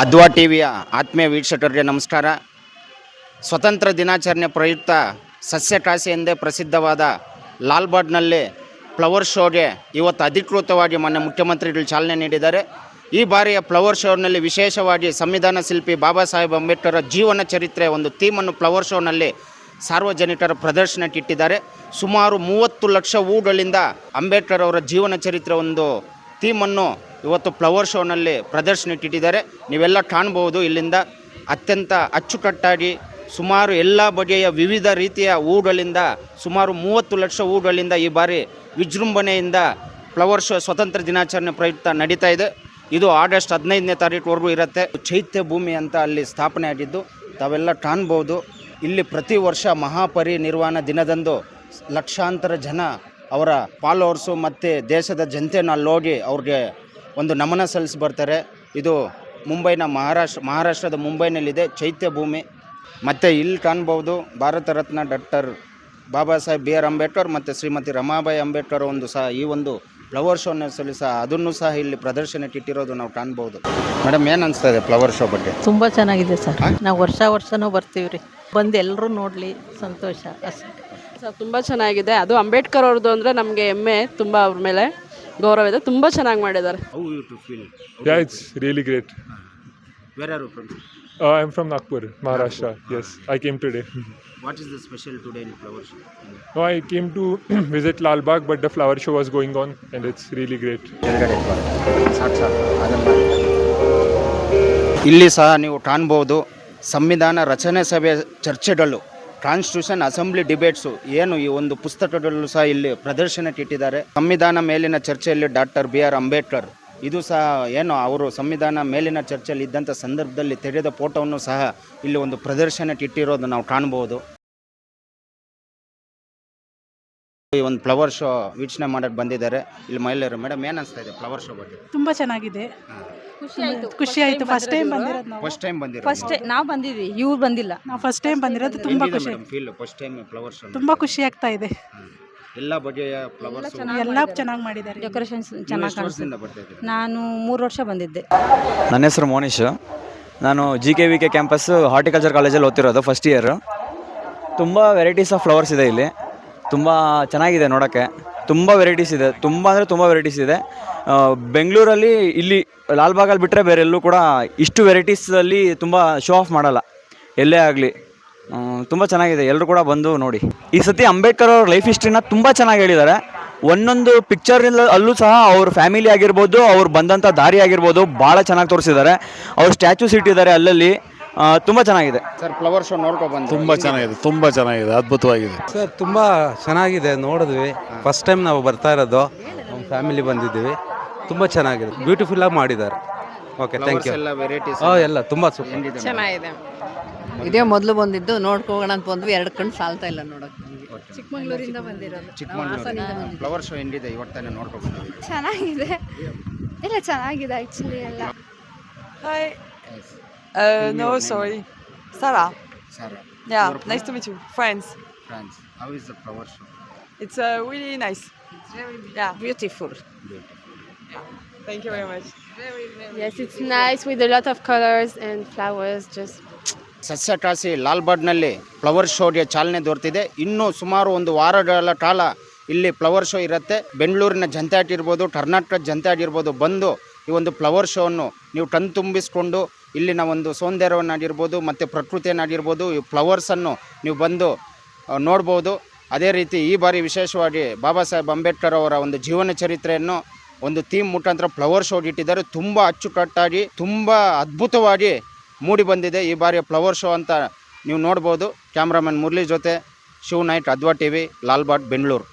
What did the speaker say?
ಅದ್ವಾ ಟಿವಿಯ ಆತ್ಮೀಯ ವೀಕ್ಷಕರಿಗೆ ನಮಸ್ಕಾರ. ಸ್ವತಂತ್ರ ದಿನಾಚರಣೆ ಪ್ರಯುಕ್ತ ಸಸ್ಯಕಾಸಿ ಎಂದೇ ಪ್ರಸಿದ್ಧವಾದ ಲಾಲ್ಬಾಗ್ನಲ್ಲಿ ಫ್ಲವರ್ ಶೋಗೆ ಇವತ್ತು ಅಧಿಕೃತವಾಗಿ ಮೊನ್ನೆ ಮುಖ್ಯಮಂತ್ರಿಗಳು ಚಾಲನೆ ನೀಡಿದ್ದಾರೆ. ಈ ಬಾರಿಯ ಫ್ಲವರ್ ಶೋನಲ್ಲಿ ವಿಶೇಷವಾಗಿ ಸಂವಿಧಾನ ಶಿಲ್ಪಿ ಬಾಬಾ ಸಾಹೇಬ್ ಅಂಬೇಡ್ಕರ್ ಜೀವನ ಚರಿತ್ರೆ ಒಂದು ಥೀಮನ್ನು ಫ್ಲವರ್ ಶೋನಲ್ಲಿ ಸಾರ್ವಜನಿಕರ ಪ್ರದರ್ಶನಕ್ಕಿಟ್ಟಿದ್ದಾರೆ ಸುಮಾರು ಮೂವತ್ತು ಲಕ್ಷ ಹೂಗಳಿಂದ ಅಂಬೇಡ್ಕರ್ ಅವರ ಜೀವನ ಚರಿತ್ರೆ ಒಂದು ಥೀಮನ್ನು ಇವತ್ತು ಫ್ಲವರ್ ಶೋನಲ್ಲಿ ಪ್ರದರ್ಶನ ಇಟ್ಟಿದ್ದಾರೆ ನೀವೆಲ್ಲ ಕಾಣ್ಬೋದು ಇಲ್ಲಿಂದ ಅತ್ಯಂತ ಅಚ್ಚುಕಟ್ಟಾಗಿ ಸುಮಾರು ಎಲ್ಲ ಬಗೆಯ ವಿವಿಧ ರೀತಿಯ ಹೂಗಳಿಂದ ಸುಮಾರು ಮೂವತ್ತು ಲಕ್ಷ ಹೂಗಳಿಂದ ಈ ಬಾರಿ ವಿಜೃಂಭಣೆಯಿಂದ ಫ್ಲವರ್ ಶೋ ಸ್ವತಂತ್ರ ದಿನಾಚರಣೆ ಪ್ರಯುಕ್ತ ನಡೀತಾ ಇದೆ. ಇದು ಆಗಸ್ಟ್ ಹದಿನೈದನೇ ತಾರೀಕುವರೆಗೂ ಇರುತ್ತೆ. ಚೈತ್ಯ ಭೂಮಿ ಅಂತ ಅಲ್ಲಿ ಸ್ಥಾಪನೆ ಆಗಿದ್ದು ತಾವೆಲ್ಲ ಕಾಣ್ಬೋದು. ಇಲ್ಲಿ ಪ್ರತಿ ವರ್ಷ ಮಹಾಪರಿನಿರ್ವಾಣ ದಿನದಂದು ಲಕ್ಷಾಂತರ ಜನ ಅವರ ಫಾಲೋವರ್ಸು ಮತ್ತು ದೇಶದ ಜನತೆನ ಅಲ್ಲಿ ಹೋಗಿ ಅವ್ರಿಗೆ ಒಂದು ನಮನ ಸಲ್ಲಿಸಿ ಬರ್ತಾರೆ ಇದು ಮುಂಬೈನ ಮಹಾರಾಷ್ಟ್ರ ಮಹಾರಾಷ್ಟ್ರದ ಮುಂಬೈನಲ್ಲಿದೆ ಚೈತ್ಯ ಭೂಮಿ. ಮತ್ತು ಇಲ್ಲಿ ಕಾಣ್ಬೋದು Bharat Ratna doctor Baba Saheb B R Ambedkar ಮತ್ತು ಶ್ರೀಮತಿ ರಮಾಬಾಯಿ ಅಂಬೇಡ್ಕರ್ ಒಂದು ಸಹ ಈ ಒಂದು ಫ್ಲವರ್ ಶೋನಲ್ಲಿ ಸಹ ಅದನ್ನು ಸಹ ಇಲ್ಲಿ ಪ್ರದರ್ಶನಕ್ಕೆ ಇಟ್ಟಿರೋದು ನಾವು ಕಾಣ್ಬೋದು. ಮೇಡಮ್ ಏನು ಅನಿಸ್ತಾ ಇದೆ ಫ್ಲವರ್ ಶೋ ಬಗ್ಗೆ? ತುಂಬ ಚೆನ್ನಾಗಿದೆ ಸರ್. ನಾವು ವರ್ಷ ವರ್ಷನೂ ಬರ್ತೀವಿ ರೀ. ಬಂದು ಎಲ್ಲರೂ ನೋಡಲಿ ಸಂತೋಷ ಅಷ್ಟೇ. ಸರ್ ತುಂಬ ಚೆನ್ನಾಗಿದೆ. ಅದು ಅಂಬೇಡ್ಕರ್ ಅವ್ರದ್ದು ಅಂದರೆ ನಮಗೆ ಹೆಮ್ಮೆ ತುಂಬ ಅವ್ರ ಮೇಲೆ. ಗೌರವ ಇದೆ ತುಂಬ ಚೆನ್ನಾಗಿ ಮಾಡಿದ್ದಾರೆ Yeah, it's really great. Where are from Uh, I'm from Nagpur, Maharashtra. Yes, I came today. What is the special today in flower show no, I came to visit Lal Bagh, but the flower show was going on, and it's really great. ಇಲ್ಲಿ ಸಹ ನೀವು ಕಾಣ್ಬೋದು ಸಂವಿಧಾನ ರಚನೆ ಸಭೆ ಚರ್ಚೆಗಳು constitution assembly ಡಿಬೇಟ್ಸು ಏನು ಈ ಒಂದು ಪುಸ್ತಕಗಳು ಸಹ ಇಲ್ಲಿ ಪ್ರದರ್ಶನಕ್ಕೆ ಇಟ್ಟಿದ್ದಾರೆ ಸಂವಿಧಾನ ಮೇಲಿನ ಚರ್ಚೆಯಲ್ಲಿ ಡಾಕ್ಟರ್ ಬಿ ಆರ್ ಅಂಬೇಡ್ಕರ್, ಇದು ಸಹ ಏನು ಅವರು ಸಂವಿಧಾನ ಮೇಲಿನ ಚರ್ಚೆಯಲ್ಲಿ ಇದ್ದಂಥ ಸಂದರ್ಭದಲ್ಲಿ ತೆಗೆದ ಫೋಟೋವನ್ನು ಸಹ ಇಲ್ಲಿ ಒಂದು ಪ್ರದರ್ಶನಕ್ಕೆ ಇಟ್ಟಿರೋದು ನಾವು ಕಾಣ್ಬೋದು ಈ ಒಂದು ಫ್ಲವರ್ ಶೋ ವೀಕ್ಷಣೆ ಮಾಡಕ್ಕೆ ಬಂದಿದ್ದಾರೆ. ಇಲ್ಲಿ ಮಹಿಳೆಯರು ಮೇಡಮ್ ಏನು ಅನಿಸ್ತಾ ಇದೆ ಫ್ಲವರ್ ಶೋ ಬಗ್ಗೆ? ತುಂಬಾ ಚೆನ್ನಾಗಿದೆ. ಖುಷಿ ಆಯ್ತು. ಫಸ್ಟ್ ಟೈಮ್ ಬಂದಿರೋದು ನಾವು. ಫಸ್ಟ್ ಟೈಮ್ ಬಂದಿರೋ ಫಸ್ಟ್ ನಾವು? ಬಂದಿದ್ವಿ ಇವ್ರು ಬಂದಿಲ್ಲ. ನಾವು ಫಸ್ಟ್ ಟೈಮ್ ಬಂದಿರೋದು ತುಂಬಾ ಖುಷಿ. Madam feel first time flower show ತುಂಬ ಖುಷಿ ಆಗ್ತಾ ಇದೆ. ಎಲ್ಲ ಬಗೆಯ ಫ್ಲವರ್ಸ್ ಎಲ್ಲ ಚೆನ್ನಾಗಿ ಮಾಡಿದ್ದಾರೆ. ಡೆಕೋರೇಷನ್ಸ್ ಚೆನ್ನಾಗಿ ಕಾಣಿಸ್ತಿದೆ ಬರ್ತಾ ಇದ್ದೀರಿ? ನಾನು ಮೂರು ವರ್ಷ ಬಂದಿದ್ದೆ. ನನ್ನ ಹೆಸರು ಮೋನಿಶ್ ನಾನು G K V K campus horticulture ಕಾಲೇಜಲ್ಲಿ ಓದ್ತಿರೋದು ಫಸ್ಟ್ ಇಯರ್ ತುಂಬ ವೆರೈಟೀಸ್ ಆಫ್ ಫ್ಲವರ್ಸ್ ಇದೆ ಇಲ್ಲಿ. ತುಂಬ ಚೆನ್ನಾಗಿದೆ ನೋಡೋಕ್ಕೆ. ತುಂಬ ವೆರೈಟೀಸ್ ಇದೆ. ತುಂಬ ಅಂದರೆ ತುಂಬ ವೆರೈಟೀಸ್ ಇದೆ. ಬೆಂಗಳೂರಲ್ಲಿ ಇಲ್ಲಿ ಲಾಲ್ಬಾಗಲ್ಲಿ ಬಿಟ್ಟರೆ ಬೇರೆ ಎಲ್ಲೂ ಕೂಡ ಇಷ್ಟು ವೆರೈಟೀಸಲ್ಲಿ ತುಂಬ ಶೋ ಆಫ್ ಮಾಡಲ್ಲ. ಎಲ್ಲೇ ಆಗಲಿ. ತುಂಬ ಚೆನ್ನಾಗಿದೆ. ಎಲ್ಲರೂ ಕೂಡ ಬಂದು ನೋಡಿ. ಈ ಸತಿ ಅಂಬೇಡ್ಕರ್ ಅವ್ರ ಲೈಫ್ ಹಿಸ್ಟ್ರಿನ ತುಂಬ ಚೆನ್ನಾಗಿ ಹೇಳಿದ್ದಾರೆ. ಒಂದೊಂದು ಪಿಕ್ಚರ್ನಿಂದ ಅಲ್ಲೂ ಸಹ ಅವ್ರ ಫ್ಯಾಮಿಲಿ ಆಗಿರ್ಬೋದು, ಅವ್ರು ಬಂದಂಥ ದಾರಿ ಆಗಿರ್ಬೋದು, ಭಾಳ ಚೆನ್ನಾಗಿ ತೋರಿಸಿದ್ದಾರೆ. ಅವ್ರ ಸ್ಟ್ಯಾಚ್ಯೂಸ್ ಇಟ್ಟಿದ್ದಾರೆ ಅಲ್ಲಲ್ಲಿ. ತುಂಬ ಚೆನ್ನಾಗಿದೆ. ಸರ್ ಫ್ಲವರ್ ಶೋ ನೋಡ್ಕೊ ಬಂದು ತುಂಬ ಚೆನ್ನಾಗಿದೆ ತುಂಬ ಚೆನ್ನಾಗಿದೆ ಅದ್ಭುತವಾಗಿದೆ. ಸರ್ ತುಂಬ ಚೆನ್ನಾಗಿದೆ ನೋಡಿದ್ವಿ. ಫಸ್ಟ್ ಟೈಮ್ ನಾವು ಬರ್ತಾ ಇರೋದು. ನಮ್ಮ ಫ್ಯಾಮಿಲಿ ಬಂದಿದ್ದೀವಿ. ತುಂಬ ಚೆನ್ನಾಗಿದೆ ಬ್ಯೂಟಿಫುಲ್ ಆಗಿ ಮಾಡಿದ್ದಾರೆ. ಓಕೆ ಥ್ಯಾಂಕ್ ಯು ಎಲ್ಲ ವೆರೈಟೀಸ್ ಹಾಂ ಎಲ್ಲ ತುಂಬ ಸೂಪರ್ ಚೆನ್ನಾಗಿದೆ. ಇದೇ ಮೊದಲು ಬಂದಿದ್ದು ನೋಡ್ಕೋಗೋಣ ಅಂತ ಬಂದ್ವಿ. ಎರಡು ಕಣ್ಣು ಸಾಲ್ತಾ ಇಲ್ಲ ನೋಡೋಕೆ. ಚಿಕ್ಕಮಂಗ್ಳೂರಿಂದ ಬಂದಿರೋದು. ಚಿಕ್ಕಮಗಳೂರು. ಫ್ಲವರ್ ಶೋ ಹೆಂಗಿದೆ ಇವತ್ತೇ ನೋಡ್ಕೊ ಬಂದು ಚೆನ್ನಾಗಿದೆ. ಇಲ್ಲ ಚೆನ್ನಾಗಿದೆ ಆ್ಯಕ್ಚುಲಿ ಎಲ್ಲ. Hi. Uh, no, sorry. Sarah. Sarah. Yeah, nice to meet you. Friends. Friends. How is the flower show? It's uh, really nice. It's very Yeah, beautiful. beautiful. Yeah. Thank you very much. Very, very Yes, it's beautiful. nice with a lot of colors and flowers. Just ಸಸ್ಯಕಾಸಿ ಲಾಲ್ಬಾಡ್ನಲ್ಲಿ flower ಶೋಗೆ ಚಾಲನೆ ದೊರೆತಿದೆ ಇನ್ನೂ ಸುಮಾರು ಒಂದು ವಾರಗಳ ಕಾಲ ಇಲ್ಲಿ ಫ್ಲವರ್ ಶೋ ಇರುತ್ತೆ ಬೆಂಗಳೂರಿನ ಜನತೆ ಆಗಿರ್ಬೋದು ಕರ್ನಾಟಕದ ಜನತೆ ಆಗಿರ್ಬೋದು ಬಂದು ಈ ಒಂದು ಫ್ಲವರ್ ಶೋವನ್ನು ನೀವು ಕಣ್ ತುಂಬಿಸ್ಕೊಂಡು ಇಲ್ಲಿನ ಒಂದು ಸೌಂದರ್ಯವನ್ನಾಗಿರ್ಬೋದು ಮತ್ತು ಪ್ರಕೃತಿಯನ್ನಾಗಿರ್ಬೋದು ಈ ಫ್ಲವರ್ಸನ್ನು ನೀವು ಬಂದು ನೋಡ್ಬೋದು. ಅದೇ ರೀತಿ ಈ ಬಾರಿ ವಿಶೇಷವಾಗಿ ಬಾಬಾ ಸಾಹೇಬ್ ಅಂಬೇಡ್ಕರ್ ಅವರ ಒಂದು ಜೀವನ ಚರಿತ್ರೆಯನ್ನು ಒಂದು ಥೀಮ್ ಮುಖಾಂತರ ಫ್ಲವರ್ ಶೋಗೆ ಇಟ್ಟಿದ್ದಾರೆ. ತುಂಬ ಅಚ್ಚುಕಟ್ಟಾಗಿ, ತುಂಬ ಅದ್ಭುತವಾಗಿ ಮೂಡಿ ಬಂದಿದೆ ಈ ಬಾರಿಯ ಫ್ಲವರ್ ಶೋ ಅಂತ ನೀವು ನೋಡ್ಬೋದು. ಕ್ಯಾಮ್ರಾಮನ್ ಮುರಳಿ ಜೊತೆ ಶಿವ್ ನೈಟ್, ಅದ್ವಾ ಟಿ ವಿ ಲಾಲ್ಬಾಟ್ ಬೆಂಗಳೂರು.